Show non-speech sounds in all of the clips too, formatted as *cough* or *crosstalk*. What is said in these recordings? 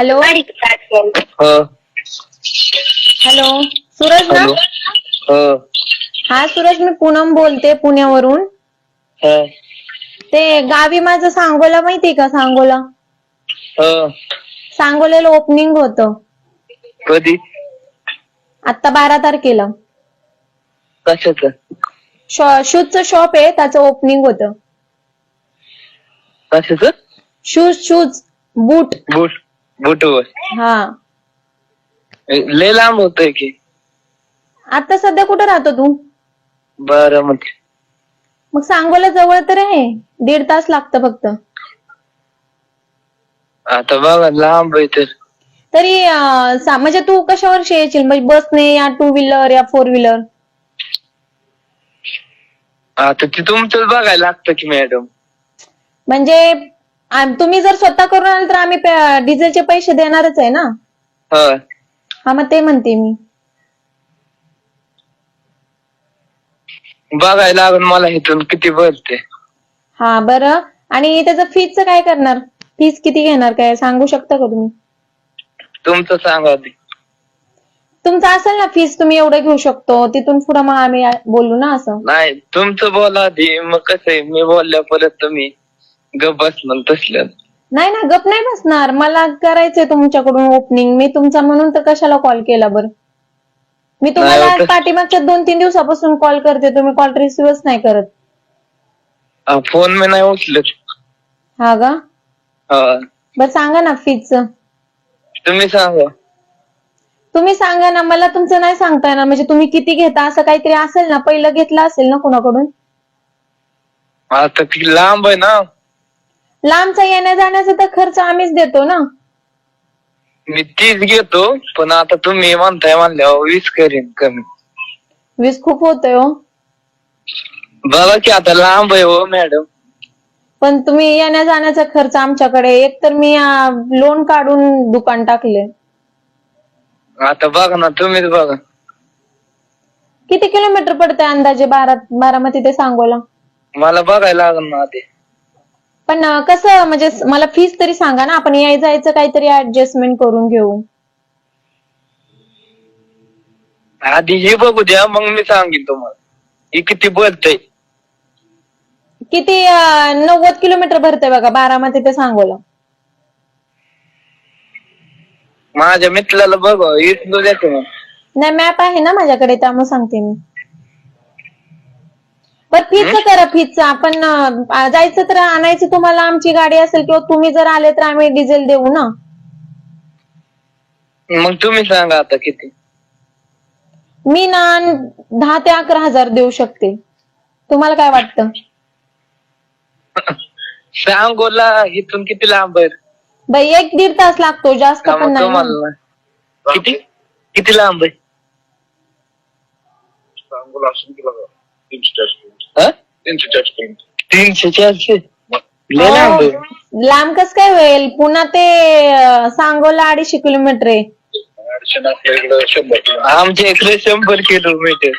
Hello? Hello? Suraj ना? हो. हा सूरज मी पूनम बोलते पुण्यावरून. हो. ते गावी माझं सांगोला माहितीये का सांगोला? हो. सांगोल्याला ओपनिंग होतं. कधी? आता बारा तारखेला. कशाच? शूजचं शॉप आहे त्याचं ओपनिंग होतं. कशाच? शूज शूज बूट. बूट. बूटवर हा. लय लांब होतोय की. आता सध्या कुठं राहतो तू? बरं मग. मग सांगोला जवळ तर आहे. दीड तास लागतं फक्त. आता बघा लांब आहे तर. तरी अं, सा- म्हणजे तू कशावर येशील? म्हणजे बसने या टू व्हीलर या फोर व्हीलर आता ते तुमचंच बघायला लागतं की मॅडम. म्हणजे तुम्ही जर स्वतः करून आल तर आम्ही पे- डिझेलचे पैसे देणारच आहे ना? हो हा मग ते म्हणते मी. बघायला लागून मला इथून किती बोलते हा बरं. आणि त्याचं फीजचं काय करणार? फीज किती घेणार काय? सांगू शकता का तुम्ही? तुमचं सांगा आधी. तुमचं असेल ना फीज तुम्ही एवढं घेऊ शकतो. तिथून पुढे मग आम्ही बोलू ना असं. नाही तुमचं बोला आधी. मग कसं आहे? मी बोलल्या परत तुम्ही ग बसलं तसलं. नाही ना गप नाही बसणार. मला करायचंय तुमच्याकडून ओपनिंग मी तुमचा म्हणून तर कशाला कॉल केला बरं? मी तुम्हाला नाही, पाठीमागच्या दोन तीन दिवसापासून कॉल करते. तुम्ही कॉल रिसिव्हच नाही करत. हा, फोन मी नाही उचलत. हा का? हा. बरं सांगा ना फीजचं तुम्ही सांगा. तुम्ही सांगा ना मला तुमचं नाही सांगता येणार. म्हणजे तुम्ही किती घेता असं काहीतरी असेल ना पहिलं घेतलं असेल ना कुणाकडून? आता ती लांब आहे ना. लांबचा येण्या जाण्याचा तर खर्च आम्हीच देतो ना. मी तीच घेतो पण आता तुम्ही म्हणताय म्हणल्यावर वीस करीन कमी. वीस खूप होतोय हो. बघा की आता लांब आहे हो मॅडम पण तुम्ही येण्या जाण्याचा खर्च आमच्याकडे एक तर मी लोन काढून दुकान टाकले. आता बघा ना तुम्हीच बघा. किती किलोमीटर पडतंय अंदाजे बारा बारामती ते सांगोला? मला बघायला लागल ना आधी. पण कसं म्हणजे मला फीस तरी सांगा ना आपण याय जायचं काहीतरी ऍडजस्टमेंट करून घेऊ. आधी हे बघू द्या मग मी सांगेन तुम्हाला. ही किती बोलतय किती अं, नव्वद किलोमीटर भरतंय बघा बारामती ते सांगोला. माझ्या मित्राला बघ इथलं द्या तुम्ही नाही मॅप आहे ना माझ्याकडे त्यामुळे सांगते मी. पण फीच करा फीच आपण अं, जायचं तर आणायचं तुम्हाला. आमची गाडी असेल किंवा तुम्ही जर आले तर आम्ही डिझेल देऊ ना. मग तुम्ही सांगा आता किती. मी ना दहा ते अकरा हजार देऊ शकते. तुम्हाला काय वाटतं? सांगोला इथून किती लांब आहे? बाई एक दीड तास लागतो जास्त का पण मग नाही ना. तुम्हाला नाही? किती? किती लांब आहे? सांगोला असून तुला तीनशे चारशे किलोमीटर हा? तीनशे चारशे किलोमीटर तीनशे चारशे. लय लांब आहे. लांब कस काय होईल? पुन्हा ते अं, सांगोला अडीचशे किलोमीटर आहे. अडीचशे आपल्या इकडं शंभर किलोमीटर आमच्या इकडे शंभर किलोमीटर.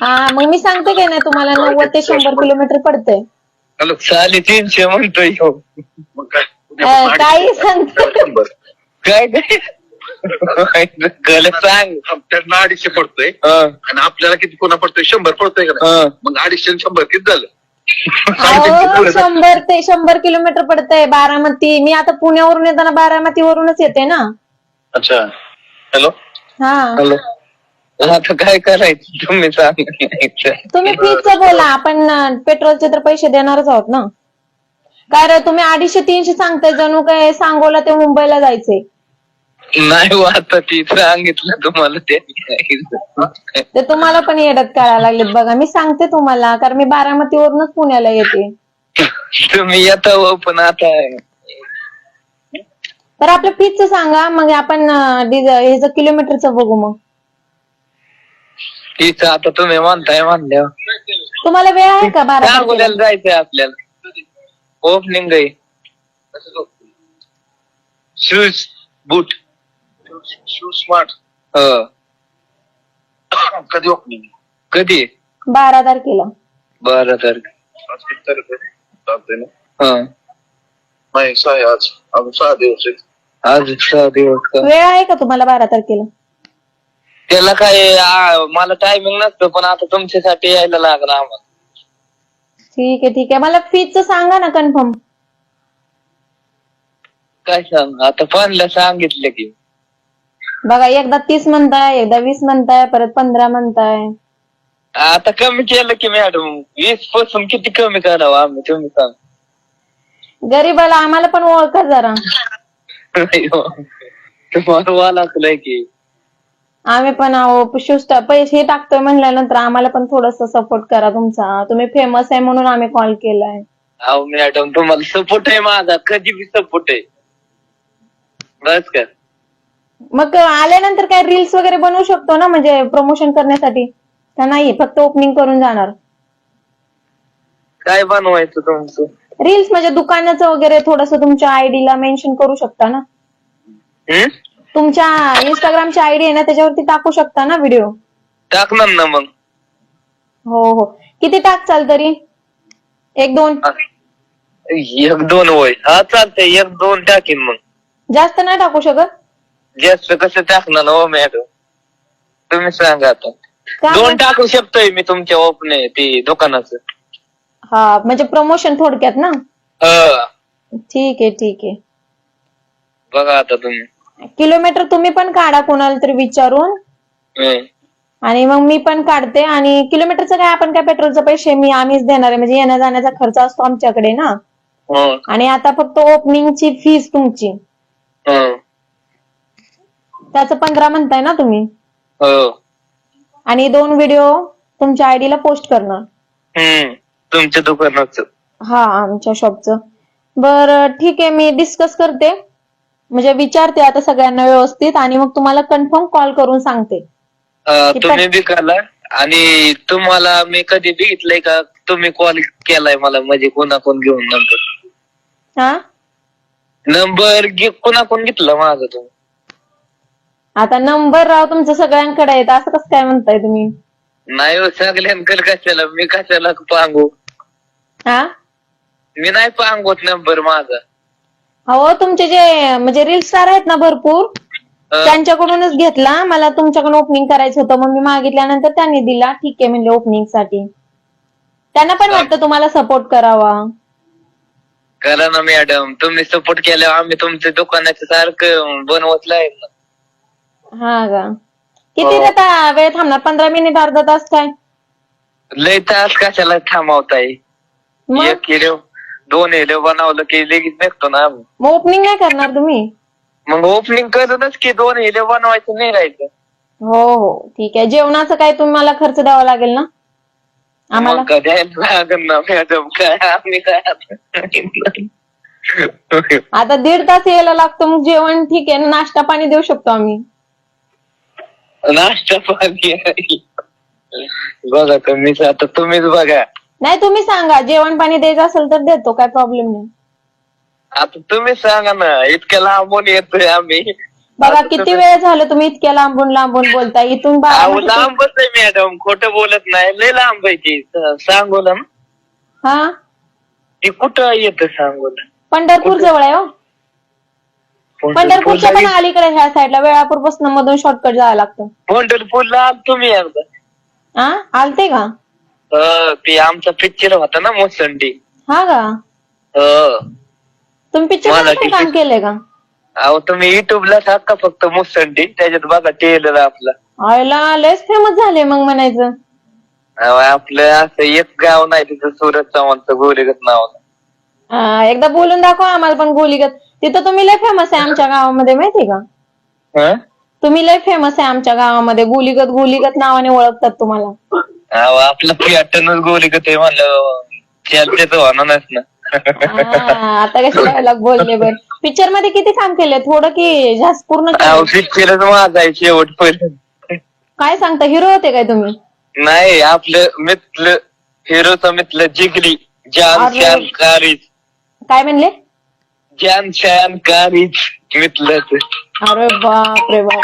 हा मग मी सांगते काय नाही तुम्हाला नव्वद ते शंभर किलोमीटर पडतंय. हॅलो साडे तीनशे म्हणतोय ह्यो. मग काय अं, काही सांगते शंभर काय काय *laughs* गल सांग. त्यांना अडीचशे पडतोय. हा, आणि आपल्याला किती पुन्हा पडतोय? शंभर पडतोय का? हा. मग अडीचशे आणि शंभर किती झालं? अहो शंभर ते शंभर किलोमीटर पडतंय बारामती. मी आता पुण्यावरून येताना बारामतीवरूनच येते ना. अच्छा. हॅलो? हा. हॅलो? आता काय करायचं? तुम्ही सांगा. तुम्ही फीच बोला. आपण अं, पेट्रोलचे तर पैसे देणारच आहोत ना. काय रे तुम्ही अडीचशे तीनशे सांगताय. जणू काय सांगोला ते मुंबईला जायचंय. नाही हो, आता ती सांगितलं तुम्हाला त्यांनी ते तुम्हाला पण येडत करायला लागलेत बघा. मी सांगते तुम्हाला कारण मी बारामतीवरूनच पुण्याला येते. तुम्ही येता हो पण आता तर आपल्या फीच सांगा मग आपण अं, डिझ- ह्याचं किलोमीटरचं बघू मग. तिचं आता तुम्ही म्हणताय म्हणल्यावर. तुम्हाला वेळ आहे का बारा तारखेला? सांगोल्याला जायचंय आपल्याला. ओपनिंग आहे. शूज बूट शू स्मार्ट हो. कधी ओपनिंग कधी? बारा तारखेला. बरं तर आज हा. नाही सहा आहे आज. अजून सहा दिवस आहेत आज सहा दिवस का? वेळ आहे का तुम्हाला बारा तारखेला? त्याला काय आ, मला टायमिंग नसतं पण आता तुमच्यासाठी यायला लागणार आम्हाला. ठीक आहे ठीक आहे. मला फीच सांगा ना कन्फर्म काय सांग? आता पानला सांगितलं की. बघा एकदा तीस म्हणताय एकदा वीस म्हणताय परत पंधरा म्हणताय. आता कमी केलं की मॅडम वीसपासून किती कमी करावं आम्ही तुम्ही सांग. गरीबाला आम्हाला पण ओळखा जरा. तुम्हाला की. आम्ही पण अहो शिवस्ट पैसे टाकतोय म्हणल्यानंतर आम्हाला पण थोडस सपोर्ट करा तुमचा. तुम्ही फेमस आहे म्हणून आम्ही कॉल केलाय. अहो मॅडम तुम्हाला सपोर्ट आहे माझा कधी बी सपोर्ट आहे. बस का मग आल्यानंतर काय रील्स वगैरे बनवू शकतो ना म्हणजे प्रमोशन करण्यासाठी? का नाही? फक्त ओपनिंग करून जाणार. काय बनवायचं तुमचं? रील्स म्हणजे दुकानाचं वगैरे थोडस तुमच्या आयडीला मेन्शन करू शकता ना? तुमच्या इंस्टाग्रामची आयडी आहे ना त्याच्यावरती टाकू शकता ना व्हिडिओ टाकणार ना मग. हो हो. किती टाकचाल तरी? एक दोन. एक दोन वय हा चालतंय. एक दोन टाकीन मग. जास्त नाही टाकू शकत? जास्त कसं टाकणार हो मॅडम? तुम्ही सांगा आता. दोन टाकू शकतोय मी तुमच्या ओपने ते दुकानाचं. हा म्हणजे प्रमोशन थोडक्यात ना? हा. ठीक आहे ठीक आहे. बघा आता तुम्ही. किलोमीटर तुम्ही पण काढा कोणाला तरी विचारून. आणि मग मी पण काढते. आणि किलोमीटरचं काय आपण काय पेट्रोलचे पैसे मी आम्हीच देणार आहे. म्हणजे येण्या जाण्याचा खर्च असतो आमच्याकडे ना. हो. आणि आता फक्त ओपनिंगची फीस तुमची. हो. त्याचं पंधरा म्हणताय ना तुम्ही? हो. आणि दोन व्हिडिओ तुमच्या आयडीला पोस्ट करणार. हम्म तुमच्या दुकानाचं. हा आमच्या शॉपचं. बर ठीक आहे मी डिस्कस करते. म्हणजे विचारते आता सगळ्यांना व्यवस्थित आणि मग तुम्हाला कन्फर्म कॉल करून सांगते. अं, किती- तुम्ही बी काला आणि तुम्हाला मी कधी बघितलंय का? तुम्ही कॉल केलाय मला म्हणजे कोणाकोण घेऊन नंबर हा? नंबर कोणाकोण घेतला माझा तुम्ही आता नंबर राव तुमचं सगळ्यांकडे आहेत. असं कसं काय म्हणताय तुम्ही? नाही हो सगळ्यांकडे कशाला? मी कशाला पांगू? हा? मी नाही पांगवत नंबर माझा. हो तुमचे जे म्हणजे रील स्टार आहेत ना भरपूर अं, त्यांच्याकडूनच घेतला. मला तुमच्याकडून ओपनिंग करायचं होतं मग मी मागितल्यानंतर त्यांनी दिला. ठीक आहे म्हणले ओपनिंगसाठी. त्यांना पण वाटतं तुम्हाला सपोर्ट करावा. करा ना मॅडम तुम्ही सपोर्ट केल्यावर आम्ही तुमच्या दुकानाचं सारखं बनवत आहे ना. हा का? किती हो. आता वेळ थांबणार? पंधरा मिनिट अर्धा तास काय? लय तास कशाला थांबवताय? मग? एक किलो दोन किलो बनवलं की लगेच निघतो ना आम्ही. मग ओपनिंग नाही करणार तुम्ही? मग ओपनिंग करूनच की दोन किलो बनवायचं नाही राहायचं हो हो. ठीक आहे. जेवणाचं काय तुम्हाला खर्च द्यावा लागेल ना? आम्हाला? मग ना मॅडम काय आम्ही काय आता आता दीड तास यायला लागतो मग जेवण ठीक आहे. नाश्ता पाणी देऊ शकतो आम्ही. नाश्ता पाणी आहे. बघा तुम्हीच आता तुम्हीच बघा. नाही तुम्ही सांगा. जेवण पाणी द्यायचं असेल तर देतो काय प्रॉब्लेम नाही. आता तुम्ही सांगा ना इतक्या लांबून येतोय आम्ही. बघा आता किती तुम्ही- वेळ झालं तुम्ही इतक्या लांबून लांबून बोलताय. इथून अहो लांबच आहे मॅडम. खोटं बोलत नाही. लय लांब आहे ती. स- सांगोला ना. हा? ती कुठं येतं सांगोला पंढरपूर जवळ आहे हो. पंढरपूरच्या पण अलीकडे ह्या साईडला वेळापूरपासून मधून शॉर्टकट जावं लागतं. पंढरपूरला तुम्ही एकदा. हा आलते का? हो, ते आमचा पिक्चर होता ना मोसंडी. हा का? तुम्ही पिक्चर मला काम केलंय का? अहो तुम्ही युट्यूबला टाका फक्त मुसंडी त्याच्यात बघा टेलर आपला. आयला लयच फेमस झाले मग म्हणायचं. अहो, आपलं असं एक गाव नाही तिथं सुरत चव्हाणचं गोरेगत नाव. एकदा बोलून दाखवा आम्हाला पण गोलीगत तिथं तुम्ही लय फेमस आहे आमच्या गावामध्ये माहितीये का? हं? तुम्ही लय फेमस आहे आमच्या गावामध्ये. गुलीगत गुलीगत नावाने ओळखतात तुम्हाला. अहो आपलं पॅटर्नच गोरेगत आहे म्हणलं. चालते तर होणारच ना. हा, आता कसे डायलॉग बोलले बर. पिक्चरमध्ये किती काम केले थोडं की जास्त पूर्ण अहो केलंय? पिक्चरच माझा आहे शेवट पहिलं काय सांगता हिरो होते काय तुम्ही? नाही आपलं मितलं हिरोचं मितलं जिगरी जान अरे. कारीच काय म्हणले? जान शान कारीच मितलं अरे बाप रे बाप.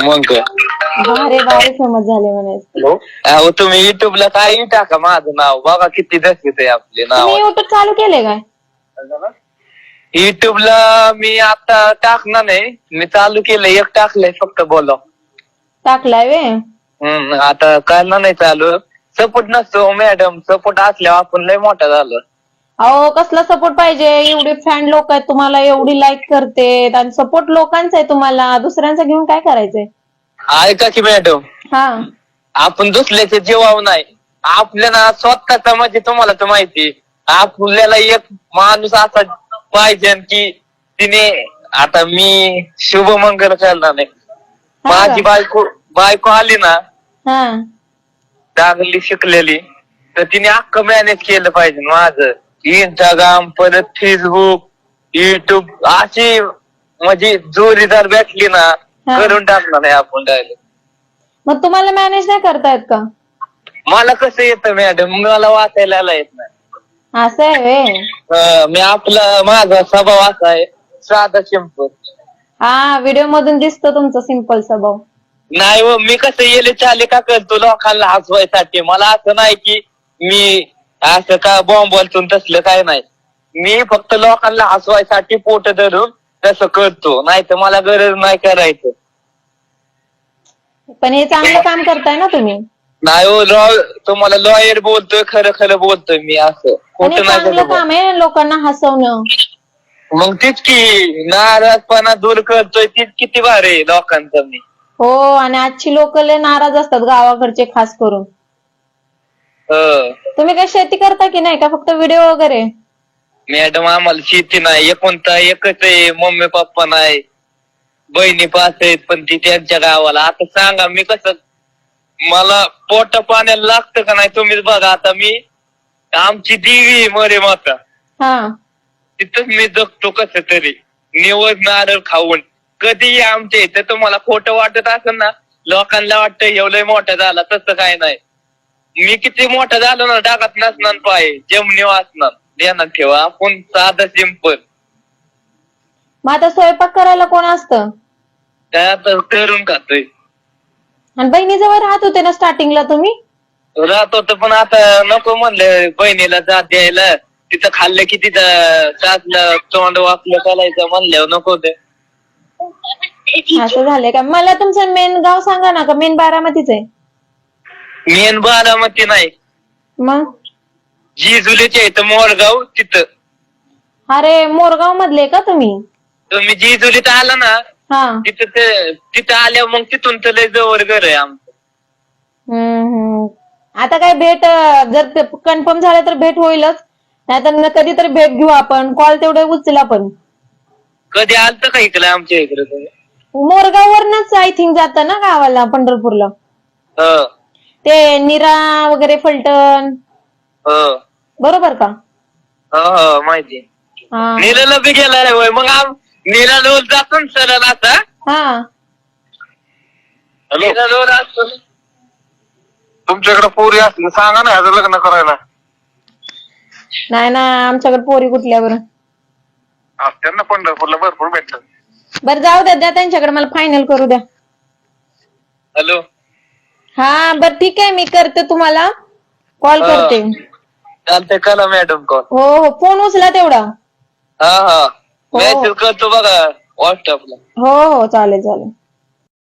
मग? काय भारी भारी फेमस झाले म्हणायचं अहो तुम्ही युट्यूबला काही टाका माझं नाव. बघा किती दसत आहे आपले नाव. तुम्ही युट्यूब चालू केले काय? युट्यूबला मी आता टाकणार नाही. मी चालू केलंय. एक टाकलंय फक्त बोला. टाकलाय वे हम्म आता करणार नाही चालू. सपोर्ट नसतो मॅडम सपोर्ट असल्यावर आपण लय मोठा झालो. अहो कसला सपोर्ट पाहिजे? एवढे फॅन लोक आहेत तुम्हाला एवढी लाईक करते आणि सपोर्ट लोकांचा आहे तुम्हाला. दुसऱ्यांचा घेऊन काय करायचंय? ऐका की मॅडम हा. आपण दुसऱ्याचे जीवाव नाही. आपल्याला स्वतःचा म्हणजे तुम्हाला तर माहिती आपल्याला एक माणूस असा पाहिजे की तिने आता मी शुभमंगल करणार नाही. हा. माझी? बायको बायको आली ना हा. चांगली शिकलेली तर तिने अख्खं मॅनेज केलं पाहिजे माझं. इंस्टाग्राम परत फेसबुक युट्यूब अशी म्हणजे जोरीदार भेटली ना हा. करून टाकणार नाही आपण डायरेक्ट मग तुम्हाला मॅनेज नाही करता येत का? मला कसं येतं मॅडम मला वाचायला येत नाही. असं आहे वे अं, मी आपला माझा स्वभाव असा आहे साधा सिंपल हा व्हिडिओ मधून दिसतो तुमचा सिंपल स्वभाव. नाही हो मी कसं येले चाले का करतो लोकांना हसवायसाठी. मला असं नाही की मी असं का बॉम्ब बोलतो तसलं काय नाही. मी फक्त लोकांना हसवायसाठी पोट धरून तसं करतो. नाही तर मला गरज नाही करायचं. पण हे चांगलं काम करताय ना तुम्ही. नाही हो लॉ तुम्हाला लॉयर बोलतोय खरं खरं बोलतोय मी असं. आणि खोटं नाही चांगलं करत. काम आहे लोकांना हसवणं. मग तीच की नाराजपणा दूर करतोय तीच किती भारी आहे लोकांचं मी. हो आणि आजची लोक लय नाराज असतात गावाकडचे खास करून. तुम्ही काय शेती करता की नाही? का फक्त व्हिडिओ वगैरे? मॅडम आम्हाला शेती नाही. एकोणता एकच आहे. मम्मी पप्पा नाही. बहिणी पाच आहेत पण ती त्यांच्या गावाला. आता सांगा मी कसं मला पोट पाण्याला लागतं का नाही तुम्हीच बघा. आता मी आमची देवी आहे मरे माता. हा. तिथंच मी जगतो कसं तरी. निवड नारळ खाऊन. कधीही आमच्या इथं तुम्हाला खोटं वाटत असेल ना लोकांना वाटतं एवढं मोठा झाला तसं काय नाही. मी किती मोठा झालो ना डागात नसणार पाय जमनी वाचणार. ध्यानात ठेवा आपण साधं सिंपल मग आता स्वयंपाक करायला कोण असतं? काय आता करून खातोय. आणि बहिणीजवळ राहत होते ना स्टार्टिंगला तुम्ही? राहत होत पण आता नको म्हणलं बहिणीला जात द्यायला. तिथं खाल्लं की तिथं सासलं तोंड वाकलं चालायचं म्हणल्यावर नको ते असं झालंय का? मला तुमचं मेन गाव सांगा ना का मेन बारामतीच आहे? मेन बारामती नाही. मग? जिजुलीच्या इथं मोरगाव तिथं. अरे मोरगाव मधले का तुम्ही? तुम्ही जिजुलीत आला ना हा. तिथं ते तिथं आल्या मग तिथून तर लय जवळ घर आहे आमचं. हम्म हम्म. आता काय भेट अं, जर कन्फर्म झालं तर भेट होईलच. नाहीतर कधीतरी भेट घेऊ आपण. कॉल तेवढे उचला पण कधी आलत का इकडे आमच्या इकडे तुम्ही? मोरगाववरनच आय थिंक जातं ना गावाला पंढरपूरला. हो. ते निरा वगैरे फलटण. हो. बरोबर का? हो हो माहिती. हा. नीराला बी गेला होय. मग आम नीराला जातो ना सरळ आता? हा. असतो. तुमच्याकडे पोरी असतील सांगा ना ह्याचं लग्न करायला. नाही ना आमच्याकडे पोरी कुठल्यावर त्यांना पंढरपूरला भरपूर भेटत बरं जाऊ द्या द्या त्यांच्याकडे मला फायनल करू द्या. हॅलो. हा बरं ठीक आहे मी करते तुम्हाला. कॉल हा. करते. चालतंय करा मॅडम कॉल हो हो फोन उचला तेवढा. हा हा. हो. मेसेज करतो बघा व्हॉट्सअपला हो हो चालेल चालेल.